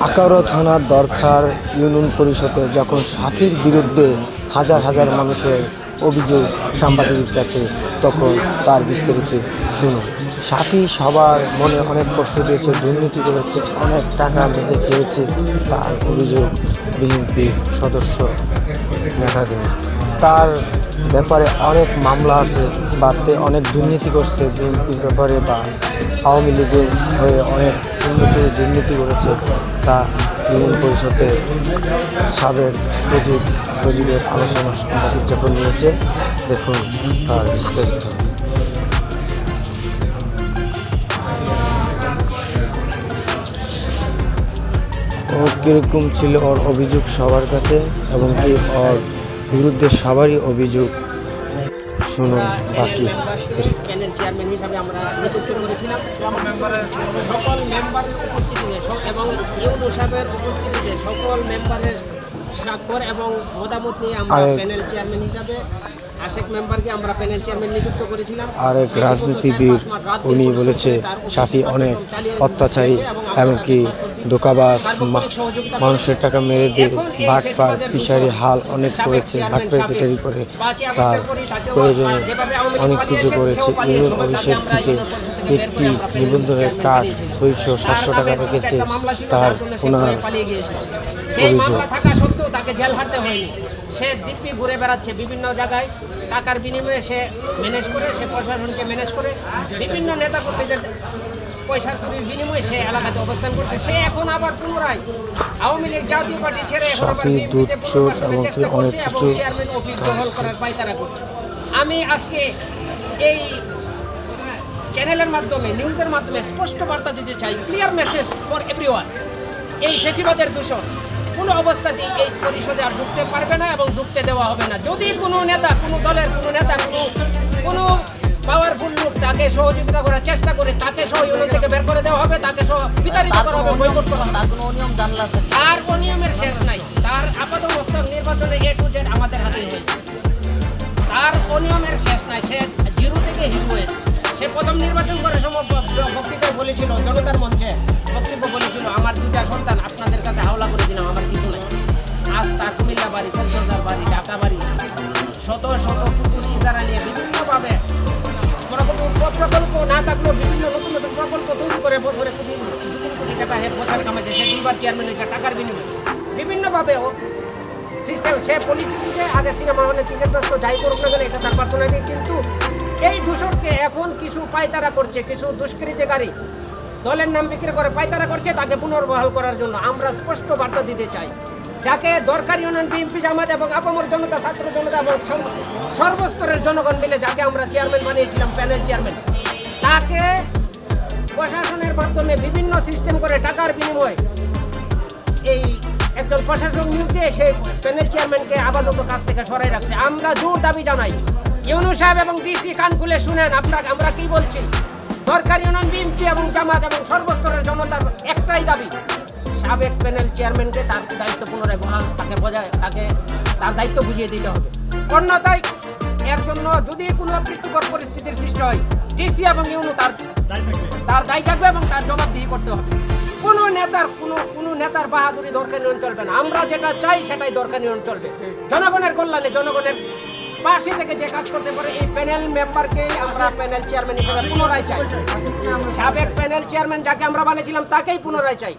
আকারো থানার দরকার ইউনিয়ন পরিষদে যখন সাফির বিরুদ্ধে হাজার হাজার মানুষের অভিযোগ সাংবাদিকের কাছে, তখন তার বিস্তারিত শুনুন। সাফি সবার মনে অনেক কষ্ট দিয়েছে, দুর্নীতি করেছে, অনেক টাকা মেরে খেয়েছে। তার অভিযোগ বিএনপির সদস্য নেতাদের। তার ব্যাপারে অনেক মামলা আছে বা অনেক দুর্নীতি করছে বিএনপির ব্যাপারে বা আওয়ামী লীগের হয়ে অনেক দুর্নীতি দুর্নীতি করেছে তা ইউনিয়ন পরিষদে সাবেক সচিব সচিবের আলোচনা সাংবাদিক যখন নিয়েছে, দেখুন তার বিস্তারিত। ও কীরকম ছিল ওর অভিযোগ সবার কাছে এবং কি ওর বিরুদ্ধে সবারই অভিযোগ শুনুন বাকি। প্যানেল চেয়ারম্যান হিসাবে আমরা নেতৃত্ব করেছিলাম। সকল মেম্বারের উপস্থিতিতে এবং ইউনু সাহেবের উপস্থিতিতে সকল মেম্বারের স্বাক্ষর এবং মতামত নিয়ে আমরা প্যানেল চেয়ারম্যান হিসাবে আশেক মেম্বারকে আমরা প্যানেল চেয়ারম্যান নিযুক্ত করেছিলাম। আরেক রাজনীতিবিদ উনি বলেছে সাফি অনেক অত্যাচারী এমনকি তার সহযোগিতা মানুষের টাকা মেরে দিয়ে বাটফার ফিশারি হাল অনেক করেছে বাটফার সাবেক করে তার প্রয়োজনে অনেক কিছু করেছে। ইউনিয়ন অফিসের থেকে একটি নিবন্ধনের কার্ড ছয়শো সাতশো টাকা রেখেছে তার ওনার অভিযোগ। সে দিব্যি ঘুরে বেড়াচ্ছে বিভিন্ন জায়গায়। টাকার বিনিময়ে সে ম্যানেজ করে সে প্রশাসনকে ম্যানেজ করে। বিভিন্ন নেতা কর্মীদের পয়সার করির বিনিময়ে সে এলাকাতে অবস্থান করছে। সে এখন আবার পুনরায় আওয়ামী লীগ জাতীয় পার্টি ছেড়ে এখন আবার চেষ্টা করছে এবং চেয়ারম্যান অফিস দখল করার পায়তারা করছে। আমি আজকে এই চ্যানেলের মাধ্যমে নিউজের মাধ্যমে স্পষ্ট বার্তা দিতে চাই ক্লিয়ার মেসেজ ফর এভরিওয়ান এই ফেসিবাদের দূষণ কোনো অবস্থাতেই এই পরিষদে আর ঢুকতে পারবে না এবং ঢুকতে দেওয়া হবে না। যদি কোনো নেতা কোনো দলের কোনো নেতা কোনো কোনো পাওয়ারফুল লোক তাকে সহযোগিতা করার চেষ্টা করে তাকে সহ ইউনিয়ন থেকে বের করে দেওয়া হবে তাকে সহ বিতাড়িত করা হবে বয়কট করা তার কোনো অনিয়ম জানলা আর অনিয়মের শেষ নাই। তার আপাত মস্তক নির্বাচনে এ টু জেড আমাদের হাতে হয়েছে তার অনিয়মের শেষ নাই। সে জিরো থেকে হিরো হয়েছে। সে প্রথম নির্বাচন করে সময় বক্তৃতায় বলেছিল জনতার মঞ্চে বক্তব্য বলেছিল আমার দুটা সন্তান আপনাদের কাছে হাওলা করে দিলাম আমার প্রকল্প না থাকলেও বিভিন্ন নতুন নতুন প্রকল্প তৈরি করে বছরে কোটি দু তিন কোটি টাকা চেয়ারম্যান হয়েছে, টাকার বিনিময়ে। বিভিন্নভাবে সিস্টেম সে পলিসি থেকে আগে সিনেমা হলে টিকিট ব্যস্ত, যাই করুক না কেন, এটা তার পার্সোনালি কিন্তু এই দূষণকে এখন কিছু পায়তারা করছে, কিছু দুষ্কৃতিকারী দলের নাম বিক্রি করে পায়তারা করছে, তাকে পুনর্বহাল করার জন্য আমরা স্পষ্ট বার্তা দিতে চাই। যাকে দরকার ইউনিয়ন বিএনপি জামাত এবং আপামর জনতা, ছাত্র জনতা এবং সর্বস্তরের জনগণ মিলে যাকে আমরা চেয়ারম্যান বানিয়েছিলাম প্যানেল চেয়ারম্যান তাকে প্রশাসনের মাধ্যমে বিভিন্ন সিস্টেম করে টাকার বিনিময়ে এই একজন প্রশাসক নিয়োগ দিয়ে সেই প্যানেল চেয়ারম্যানকে আপাতত কাছ থেকে সরাই রাখছে। আমরা জোর দাবি জানাই। ইউনু সাহেব এবং ডিসি কান খুলে শুনেন আপনাকে আমরা কি বলছি? দরকার ইউনিয়ন বিএনপি এবং জামাত এবং সর্বস্তরের জনতার একটাই দাবি। সাবেক প্যানেল চেয়ারম্যানকে তার দায়িত্ব পুনরায় বহাল তাকে বজায় তাকে তার দায়িত্ব বুঝিয়ে দিতে হবে। অন্যথায় এর জন্য যদি কোনো অপ্রীতিকর পরিস্থিতির সৃষ্টি হয় ডিসি এবং ইউনু তার তার দায় থাকবে এবং তার জবাবদিহি করতে হবে। কোনো নেতার কোনো কোনো নেতার বাহাদুরি দরকার নিয়ন চলবে না। আমরা যেটা চাই সেটাই দরকার নিয়ন চলবে। জনগণের কল্যাণে জনগণের পাশে থেকে যে কাজ করতে পারে এই প্যানেল মেম্বারকে আমরা প্যানেল চেয়ারম্যান হিসেবে পুনরায় চাই। সাবেক প্যানেল চেয়ারম্যান যাকে আমরা বানিয়েছিলাম তাকেই পুনরায় চাই।